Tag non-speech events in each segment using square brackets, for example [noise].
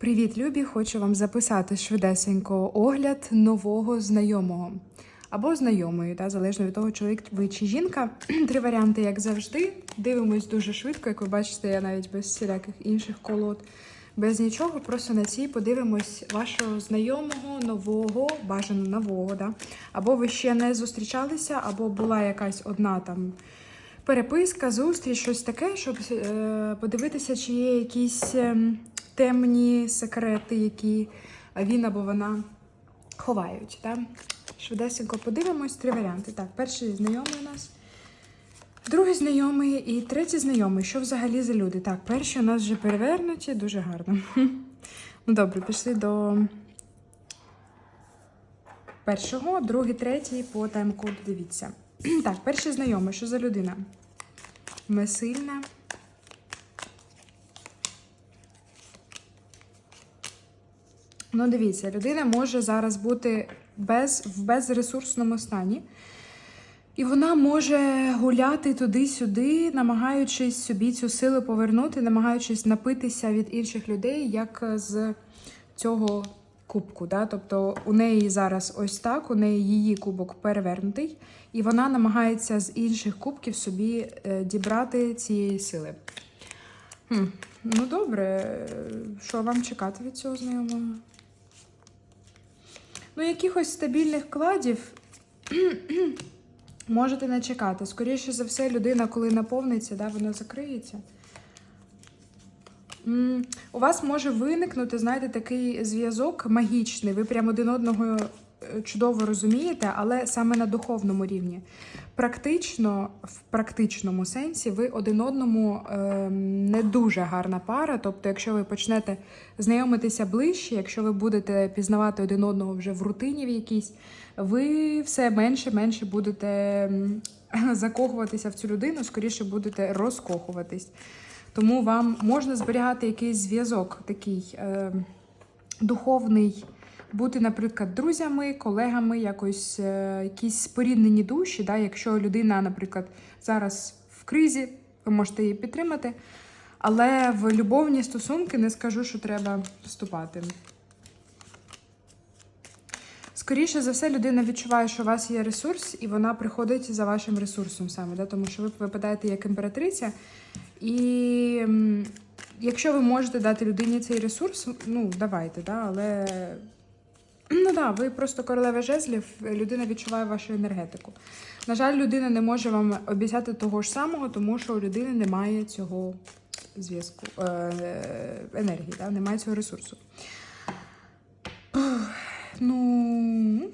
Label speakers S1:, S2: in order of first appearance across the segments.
S1: Привіт, любі! Хочу вам записати швидесенько огляд нового знайомого або знайомої, та, залежно від того, чоловік ви чи жінка. [clears throat] Три варіанти, як завжди. Дивимось дуже швидко, як ви бачите, я навіть без всіляких інших колод, без нічого. Просто на цій подивимось вашого знайомого, нового, бажано нового. Да? Або ви ще не зустрічалися, або була якась одна там. Переписка, зустріч, щось таке, щоб е, подивитися, чи є якісь ем, темні секрети, які він або вона ховають. Да? Швидесенько подивимось три варіанти. Так, перший знайомий у нас, другий знайомий і третій знайомий. Що взагалі за люди? Так, перші у нас вже перевернуті, дуже гарно. [laughs] Ну добре, пішли до першого, другий, третій по тайм-коду дивіться. [clears throat] Так, перший знайомий, що за людина? Месильна. Ну, дивіться, людина може зараз бути без, в безресурсному стані. І вона може гуляти туди-сюди, намагаючись собі цю силу повернути, намагаючись напитися від інших людей, як з цього кубку. Да? Тобто у неї зараз ось так, у неї її кубок перевернутий, і вона намагається з інших кубків собі е, дібрати цієї сили. Хм. Ну, добре, що вам чекати від цього знайомого? Ну, якихось стабільних кладів [clears throat] можете не чекати. Скоріше за все, людина, коли наповниться, да, вона закриється. У вас може виникнути, знаєте, такий зв'язок магічний. Ви прям один одного чудово розумієте, але саме на духовному рівні. Практично, в практичному сенсі, ви один одному е, не дуже гарна пара. Тобто, якщо ви почнете знайомитися ближче, якщо ви будете пізнавати один одного вже в рутині в якійсь, ви все менше-менше будете [laughs] закохуватися в цю людину, скоріше будете розкохуватись. Тому вам можна зберігати якийсь зв'язок, такий е, духовний, бути, наприклад, друзями, колегами, якось е, якісь споріднені душі. Да? Якщо людина, наприклад, зараз в кризі, ви можете її підтримати. Але в любовні стосунки не скажу, що треба вступати. Скоріше за все, людина відчуває, що у вас є ресурс, і вона приходить за вашим ресурсом саме, да? тому що ви випадаєте як імператриця. І якщо ви можете дати людині цей ресурс, ну давайте, да, але ну да, ви просто королева жезлів, людина відчуває вашу енергетику. На жаль, людина не може вам обіцяти того ж самого, тому що у людини немає цього зв'язку, е, енергії, да, немає цього ресурсу. Ну.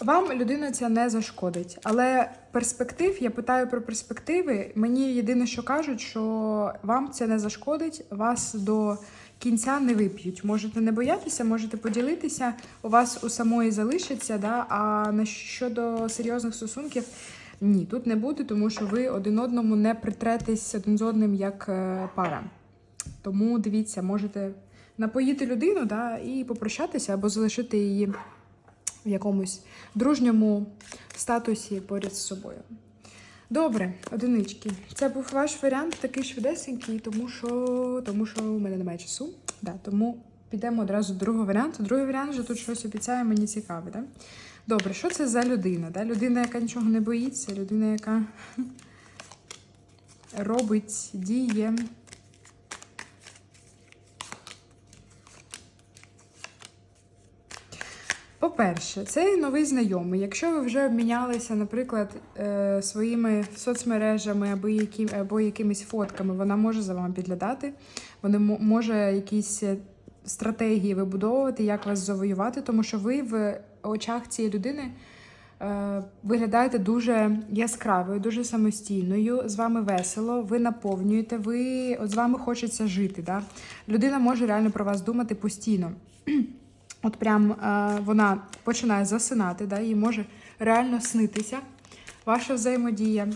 S1: Вам людина ця не зашкодить. Але перспектив, я питаю про перспективи. Мені єдине, що кажуть, що вам це не зашкодить, вас до кінця не вип'ють. Можете не боятися, можете поділитися, у вас у самої залишиться, да? а щодо серйозних стосунків. Ні, тут не буде, тому що ви один одному не притретесь один з одним як е, пара. Тому дивіться, можете напоїти людину да, і попрощатися або залишити її в якомусь дружньому статусі поряд з собою. Добре, одинички. Це був ваш варіант такий швидесенький, тому що, тому що у мене немає часу. Да, тому підемо одразу до другого варіанту. Другий варіант вже тут щось обіцяє, мені цікаве. Да? Добре, що це за людина? Да? Людина, яка нічого не боїться, людина, яка [laughs] робить, діє. По-перше, цей новий знайомий. Якщо ви вже обмінялися, наприклад, е, своїми соцмережами або, які, або якимись фотками, вона може за вами підглядати, вона може якісь е, стратегії вибудовувати, як вас завоювати, тому що ви в очах цієї людини е, виглядаєте дуже яскравою, дуже самостійною. З вами весело, ви наповнюєте, ви от з вами хочеться жити. Да? Людина може реально про вас думати постійно. От прям е, вона починає засинати, да, їй може реально снитися ваша взаємодія.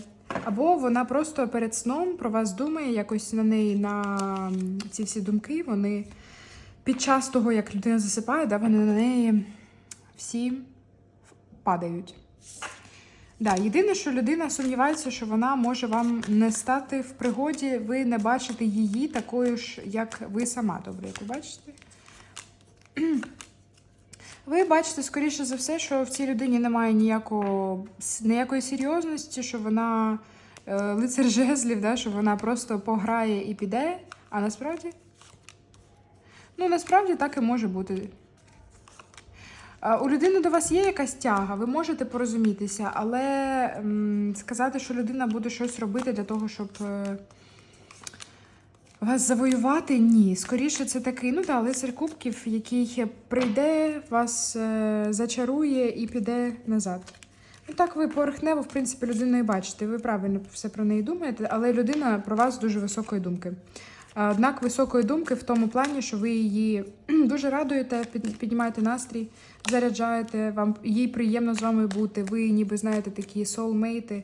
S1: Або вона просто перед сном про вас думає, якось на неї на ці всі думки, вони під час того, як людина засипає, да, вони на неї всі падають. Да, єдине, що людина сумнівається, що вона може вам не стати в пригоді, ви не бачите її такою ж, як ви сама. Добре, як ви бачите? Ви бачите, скоріше за все, що в цій людині немає ніякого, ніякої серйозності, що вона е, лицар жезлів, да, що вона просто пограє і піде. А насправді? Ну, насправді так і може бути. У людини до вас є якась тяга, ви можете порозумітися, але м, сказати, що людина буде щось робити для того, щоб е, вас завоювати, ні. Скоріше, це такий, ну так, лицар кубків, який прийде, вас е, зачарує і піде назад. Ну так, ви поверхнево, в принципі, людину і бачите. Ви правильно все про неї думаєте, але людина про вас дуже високої думки. Однак високої думки в тому плані, що ви її [clears throat] дуже радуєте, піднімаєте настрій, заряджаєте, вам їй приємно з вами бути. Ви ніби знаєте такі соулмейти,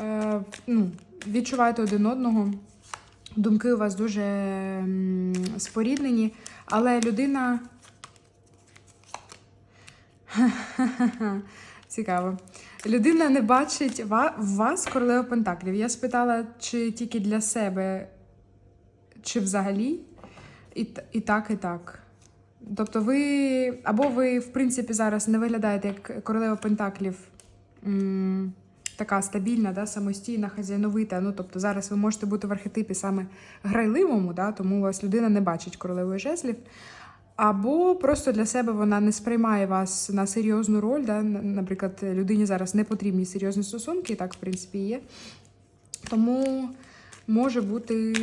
S1: е, ну, відчуваєте один одного. Думки у вас дуже споріднені, але людина. [laughs] Цікаво. Людина не бачить в вас королеву Пентаклів. Я спитала, чи тільки для себе, чи взагалі. І, і так, і так. Тобто, ви або ви, в принципі, зараз не виглядаєте як королева Пентаклів. Така стабільна, да, самостійна, хазяйновита. Ну, тобто зараз ви можете бути в архетипі саме грайливому, да, тому вас людина не бачить королевої жезлів. Або просто для себе вона не сприймає вас на серйозну роль. Да? Наприклад, людині зараз не потрібні серйозні стосунки, і так, в принципі, є. Тому може бути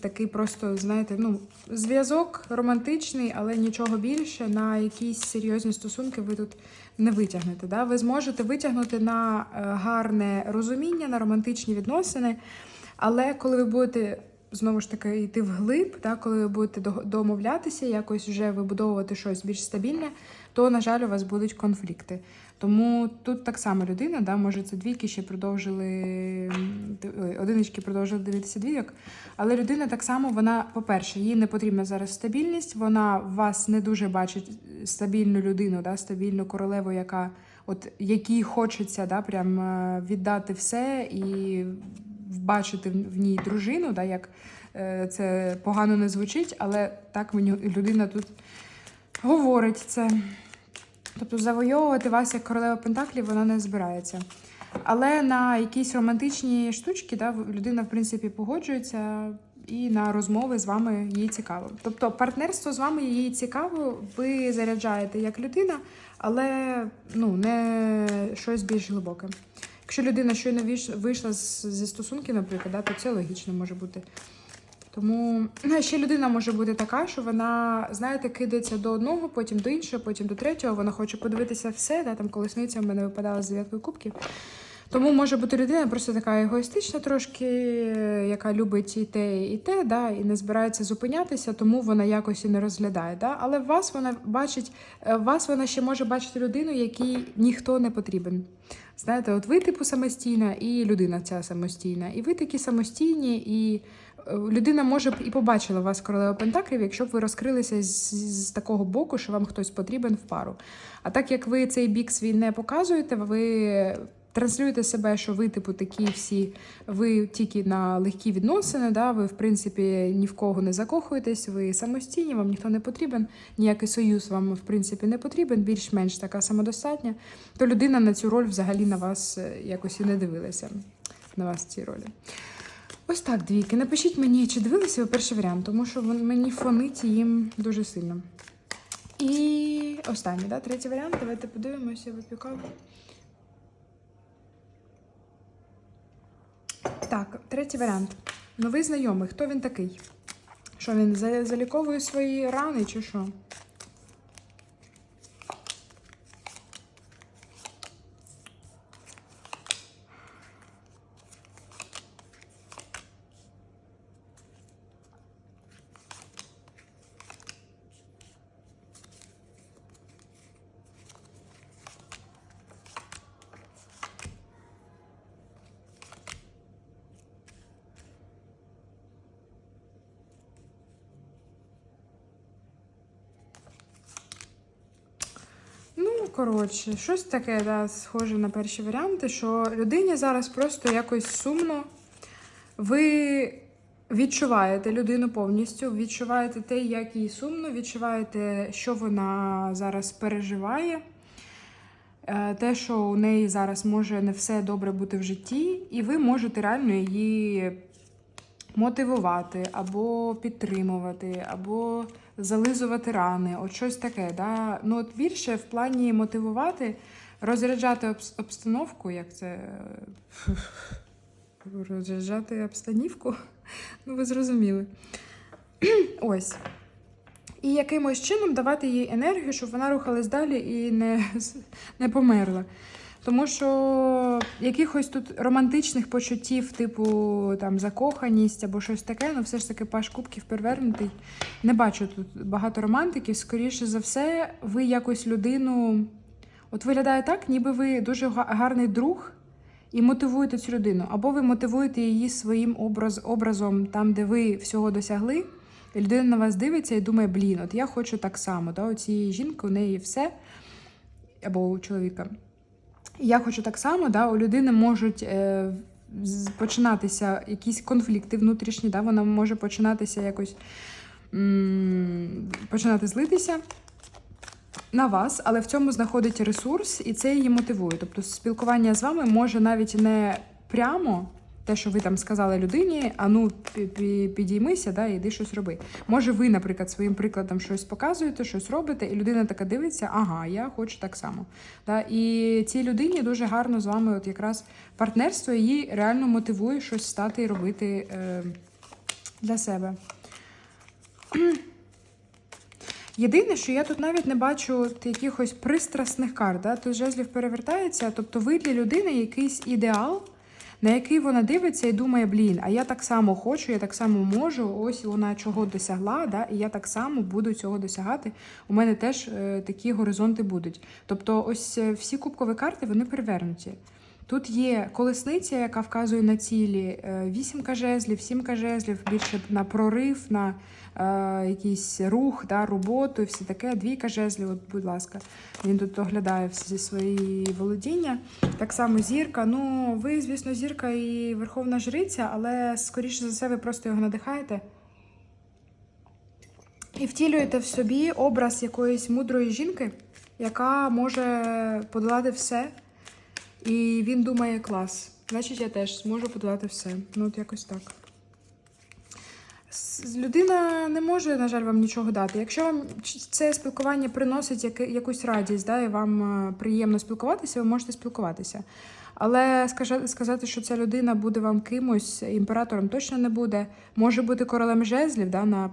S1: такий просто, знаєте, ну, зв'язок романтичний, але нічого більше на якісь серйозні стосунки ви тут не витягнете. Да? Ви зможете витягнути на е, гарне розуміння, на романтичні відносини. Але коли ви будете знову ж таки йти вглиб, да, коли ви будете до- домовлятися, якось вже вибудовувати щось більш стабільне, то, на жаль, у вас будуть конфлікти. Тому тут так само людина, да, може, це двійки ще продовжили, одинички продовжили дивитися двійок. Але людина так само, вона, по-перше, їй не потрібна зараз стабільність, вона вас не дуже бачить стабільну людину, да, стабільну королеву, яка от якій хочеться да, прям е, віддати все і вбачити в в ній дружину, да, як е, це погано не звучить, але так мені людина тут говорить це. Тобто завойовувати вас як королева Пентаклів вона не збирається. Але на якісь романтичні штучки да, людина, в принципі, погоджується і на розмови з вами їй цікаво. Тобто партнерство з вами їй цікаво, ви заряджаєте як людина, але ну, не щось більш глибоке. Якщо людина щойно вийшла зі стосунків, наприклад, да, то це логічно може бути. Тому ну, ще людина може бути така, що вона, знаєте, кидається до одного, потім до іншого, потім до третього. Вона хоче подивитися все, да, там колесниця в мене випадала з дев'яткою кубків. Тому може бути людина просто така егоїстична трошки, яка любить і те, і те, да, і не збирається зупинятися, тому вона якось і не розглядає. Да? Але вас вона бачить, е, вас вона ще може бачити людину, якій ніхто не потрібен. Знаєте, от ви типу самостійна, і людина ця самостійна. І ви такі самостійні, і е, людина може б і побачила вас королева Пентаклів, якщо б ви розкрилися з, з такого боку, що вам хтось потрібен в пару. А так як ви цей бік свій не показуєте, ви транслюєте себе, що ви, типу, такі всі, ви тільки на легкі відносини, да, ви, в принципі, ні в кого не закохуєтесь, ви самостійні, вам ніхто не потрібен, ніякий союз вам, в принципі, не потрібен, більш-менш така самодостатня, то людина на цю роль взагалі на вас е, якось і не дивилася. На вас в цій ролі. Ось так, двійки. Напишіть мені, чи дивилися ви перший варіант, тому що мені фонить їм дуже сильно. І останній, да, третій варіант. Давайте подивимося, я Так, третій варіант. Новий знайомий. Хто він такий? Що він заліковує свої рани чи що? Коротше, щось таке, да, схоже на перші варіанти, що людині зараз просто якось сумно. Ви відчуваєте людину повністю, відчуваєте те, як їй сумно, відчуваєте, що вона зараз переживає. Е, Те, що у неї зараз може не все добре бути в житті, і ви можете реально її мотивувати, або підтримувати, або зализувати рани. От щось таке. Да? Ну, от більше в плані мотивувати, розряджати обс- обстановку, як це. Розряджати обстанівку. Ну, ви зрозуміли. [clears throat] Ось. І якимось чином давати їй енергію, щоб вона рухалась далі і не, не померла. Тому що якихось тут романтичних почуттів, типу там закоханість або щось таке, ну все ж таки паш кубків перевернутий. Не бачу тут багато романтиків. Скоріше за все, ви якось людину. От виглядає так, ніби ви дуже гарний друг і мотивуєте цю людину. Або ви мотивуєте її своїм образ, образом, там, де ви всього досягли. І людина на вас дивиться і думає, блін, от я хочу так само. Да? У цієї жінки у неї все, або у чоловіка. Я хочу так само, да, у людини можуть е, починатися якісь конфлікти внутрішні, да, вона може починатися якось м, починати злитися на вас, але в цьому знаходить ресурс, і це її мотивує. Тобто спілкування з вами може навіть не прямо. Те, що ви там сказали людині, а ну пі- пі- підіймися, да, і йди щось роби. Може, ви, наприклад, своїм прикладом щось показуєте, щось робите, і людина така дивиться, ага, я хочу так само. Да? І цій людині дуже гарно з вами, от якраз партнерство її реально мотивує щось стати і робити е, для себе. [clears throat] Єдине, що я тут навіть не бачу якихось пристрасних карт. Да? Тут жезлів перевертається, тобто ви для людини якийсь ідеал, на який вона дивиться і думає, блін, а я так само хочу, я так само можу, ось вона чого досягла, да? і я так само буду цього досягати. У мене теж е, такі горизонти будуть. Тобто, ось е, всі кубкові карти вони перевернуті. Тут є колесниця, яка вказує на цілі, е, вісімка жезлів, сімка жезлів, більше на прорив, на е, якийсь рух, да, роботу і все таке. Двійка жезлів, от, будь ласка, він тут оглядає всі свої володіння. Так само зірка. Ну, ви, звісно, зірка і верховна жриця, але скоріше за все, ви просто його надихаєте. І втілюєте в собі образ якоїсь мудрої жінки, яка може подолати все. І він думає клас. Значить, я теж зможу подолати все. Ну, от якось так. Людина не може, на жаль, вам нічого дати. Якщо вам це спілкування приносить якусь радість, да, і вам е, приємно спілкуватися, ви можете спілкуватися. Але сказати, що ця людина буде вам кимось, імператором точно не буде. Може бути королем жезлів да, на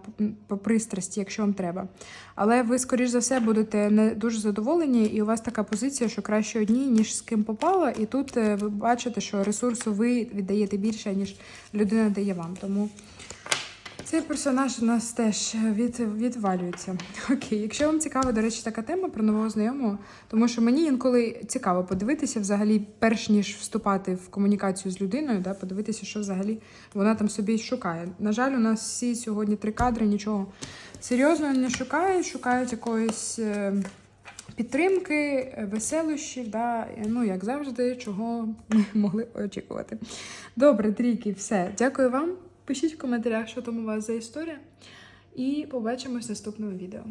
S1: по пристрасті, якщо вам треба. Але ви, скоріш за все, будете не дуже задоволені, і у вас така позиція, що краще одній, ніж з ким попало. І тут е, ви бачите, що ресурсу ви віддаєте більше, ніж людина дає вам. Тому цей персонаж у нас теж від, відвалюється. [laughs] Окей, якщо вам цікава, до речі, така тема про нового знайомого, тому що мені інколи цікаво подивитися взагалі, перш ніж вступати в комунікацію з людиною, да, подивитися, що взагалі вона там собі шукає. На жаль, у нас всі сьогодні три кадри, нічого серйозного не шукають, шукають якоїсь. е, Підтримки, веселощів, да, ну, як завжди, чого [laughs] ми могли очікувати. Добре, трійки, все. Дякую вам. Пишіть в коментарях, що там у вас за історія. І побачимось в наступному відео.